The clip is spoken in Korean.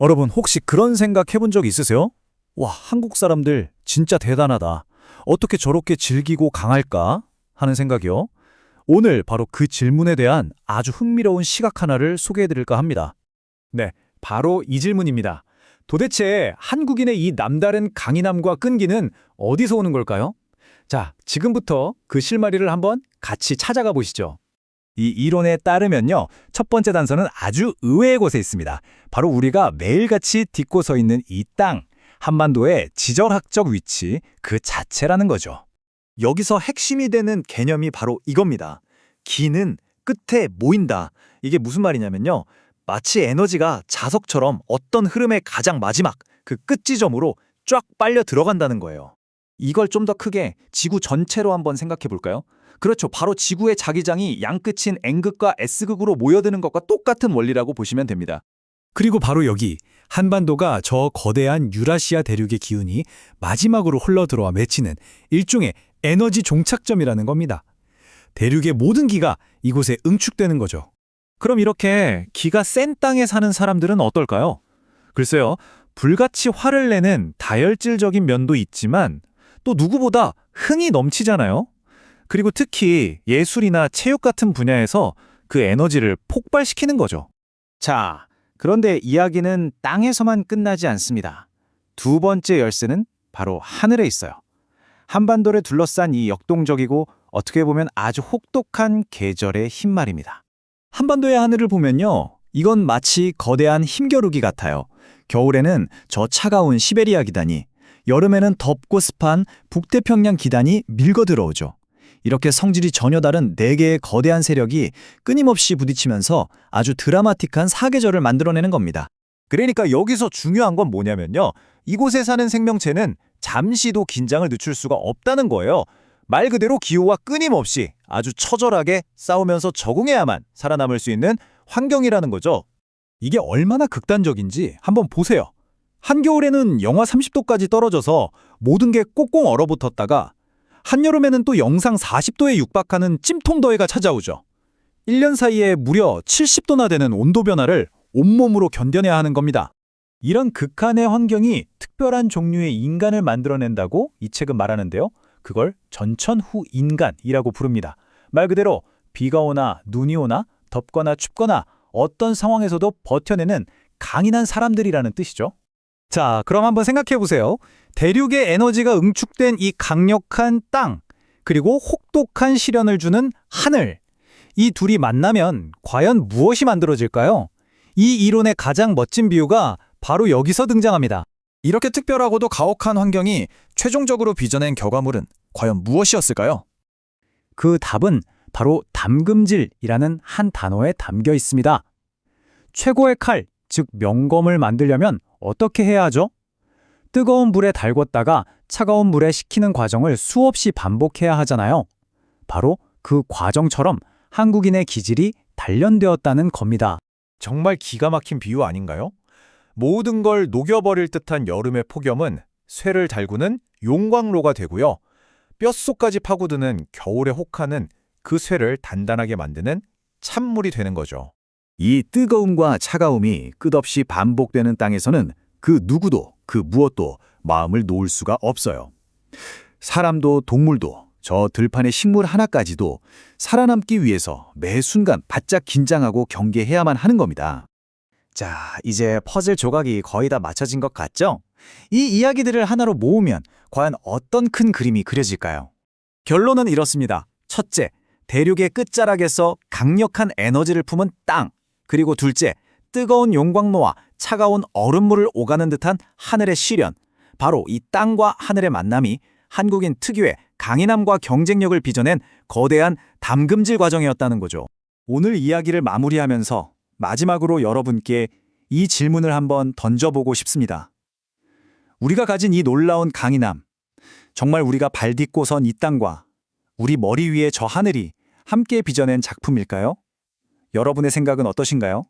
여러분 혹시 그런 생각 해본 적 있으세요? 와, 한국 사람들 진짜 대단하다. 어떻게 저렇게 질기고 강할까? 하는 생각이요. 오늘 바로 그 질문에 대한 아주 흥미로운 시각 하나를 소개해 드릴까 합니다. 네, 바로 이 질문입니다. 도대체 한국인의 이 남다른 강인함과 끈기는 어디서 오는 걸까요? 자, 지금부터 그 실마리를 한번 같이 찾아가 보시죠. 이 이론에 따르면요. 첫 번째 단서는 아주 의외의 곳에 있습니다. 바로 우리가 매일같이 딛고 서 있는 이 땅, 한반도의 지정학적 위치 그 자체라는 거죠. 여기서 핵심이 되는 개념이 바로 이겁니다. 기는 끝에 모인다. 이게 무슨 말이냐면요. 마치 에너지가 자석처럼 어떤 흐름의 가장 마지막 그 끝 지점으로 쫙 빨려 들어간다는 거예요. 이걸 좀 더 크게 지구 전체로 한번 생각해 볼까요? 그렇죠. 바로 지구의 자기장이 양끝인 N극과 S극으로 모여드는 것과 똑같은 원리라고 보시면 됩니다. 그리고 바로 여기 한반도가 저 거대한 유라시아 대륙의 기운이 마지막으로 흘러들어와 맺히는 일종의 에너지 종착점이라는 겁니다. 대륙의 모든 기가 이곳에 응축되는 거죠. 그럼 이렇게 기가 센 땅에 사는 사람들은 어떨까요? 글쎄요, 불같이 화를 내는 다혈질적인 면도 있지만 또 누구보다 흥이 넘치잖아요. 그리고 특히 예술이나 체육 같은 분야에서 그 에너지를 폭발시키는 거죠. 자, 그런데 이야기는 땅에서만 끝나지 않습니다. 두 번째 열쇠는 바로 하늘에 있어요. 한반도를 둘러싼 이 역동적이고 어떻게 보면 아주 혹독한 계절의 힘 말입니다. 한반도의 하늘을 보면요. 이건 마치 거대한 힘겨루기 같아요. 겨울에는 저 차가운 시베리아 기단이, 여름에는 덥고 습한 북태평양 기단이 밀고 들어오죠. 이렇게 성질이 전혀 다른 네 개의 거대한 세력이 끊임없이 부딪히면서 아주 드라마틱한 사계절을 만들어내는 겁니다. 그러니까 여기서 중요한 건 뭐냐면요. 이곳에 사는 생명체는 잠시도 긴장을 늦출 수가 없다는 거예요. 말 그대로 기후와 끊임없이 아주 처절하게 싸우면서 적응해야만 살아남을 수 있는 환경이라는 거죠. 이게 얼마나 극단적인지 한번 보세요. 한겨울에는 영하 30도까지 떨어져서 모든 게 꽁꽁 얼어붙었다가 한여름에는 또 영상 40도에 육박하는 찜통 더위가 찾아오죠. 1년 사이에 무려 70도나 되는 온도 변화를 온몸으로 견뎌내야 하는 겁니다. 이런 극한의 환경이 특별한 종류의 인간을 만들어낸다고 이 책은 말하는데요. 그걸 전천후 인간이라고 부릅니다. 말 그대로 비가 오나 눈이 오나 덥거나 춥거나 어떤 상황에서도 버텨내는 강인한 사람들이라는 뜻이죠. 자, 그럼 한번 생각해 보세요. 대륙의 에너지가 응축된 이 강력한 땅, 그리고 혹독한 시련을 주는 하늘. 이 둘이 만나면 과연 무엇이 만들어질까요? 이 이론의 가장 멋진 비유가 바로 여기서 등장합니다. 이렇게 특별하고도 가혹한 환경이 최종적으로 빚어낸 결과물은 과연 무엇이었을까요? 그 답은 바로 담금질이라는 한 단어에 담겨 있습니다. 최고의 칼, 즉 명검을 만들려면 어떻게 해야 하죠? 뜨거운 불에 달궜다가 차가운 물에 식히는 과정을 수없이 반복해야 하잖아요. 바로 그 과정처럼 한국인의 기질이 단련되었다는 겁니다. 정말 기가 막힌 비유 아닌가요? 모든 걸 녹여버릴 듯한 여름의 폭염은 쇠를 달구는 용광로가 되고요. 뼛속까지 파고드는 겨울의 혹한은 그 쇠를 단단하게 만드는 찬물이 되는 거죠. 이 뜨거움과 차가움이 끝없이 반복되는 땅에서는 그 누구도 그 무엇도 마음을 놓을 수가 없어요. 사람도 동물도 저 들판의 식물 하나까지도 살아남기 위해서 매 순간 바짝 긴장하고 경계해야만 하는 겁니다. 자, 이제 퍼즐 조각이 거의 다 맞춰진 것 같죠? 이 이야기들을 하나로 모으면 과연 어떤 큰 그림이 그려질까요? 결론은 이렇습니다. 첫째, 대륙의 끝자락에서 강력한 에너지를 품은 땅. 그리고 둘째, 뜨거운 용광로와 차가운 얼음물을 오가는 듯한 하늘의 시련. 바로 이 땅과 하늘의 만남이 한국인 특유의 강인함과 경쟁력을 빚어낸 거대한 담금질 과정이었다는 거죠. 오늘 이야기를 마무리하면서 마지막으로 여러분께 이 질문을 한번 던져보고 싶습니다. 우리가 가진 이 놀라운 강인함, 정말 우리가 발 딛고 선 이 땅과 우리 머리 위에 저 하늘이 함께 빚어낸 작품일까요? 여러분의 생각은 어떠신가요?